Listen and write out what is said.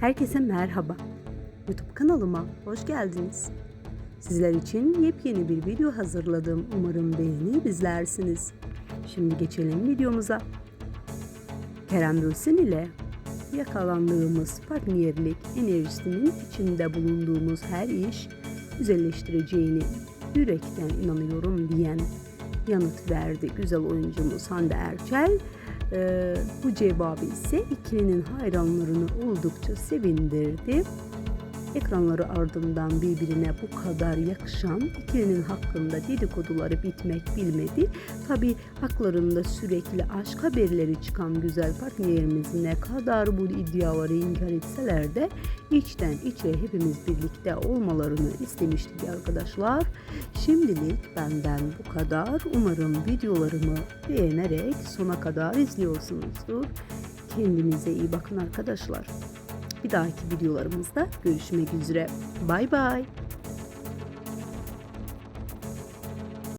Herkese merhaba. YouTube kanalıma hoş geldiniz. Sizler için yepyeni bir video hazırladım. Umarım beğenip izlersiniz. Şimdi geçelim videomuza. Kerem Bülsin ile yakalandığımız partnerlik enerjisinin içinde bulunduğumuz her iş güzelleştireceğini yürekten inanıyorum diyen yanıt verdi güzel oyuncumuz Hande Erçel. Ee, bu cevabı ise ikilinin hayranlarını oldukça sevindirdi. Ekranları ardından birbirine bu kadar yakışan ikilinin hakkında dedikoduları bitmek bilmedi. Tabi haklarında sürekli aşk haberleri çıkan güzel partnerimiz ne kadar bu iddiaları inkar etseler de içten içe hepimiz birlikte olmalarını istemiştik arkadaşlar. Şimdilik benden bu kadar. Umarım videolarımı beğenerek sona kadar izliyorsunuzdur. Kendinize iyi bakın arkadaşlar. Bir dahaki videolarımızda görüşmek üzere. Bay bay.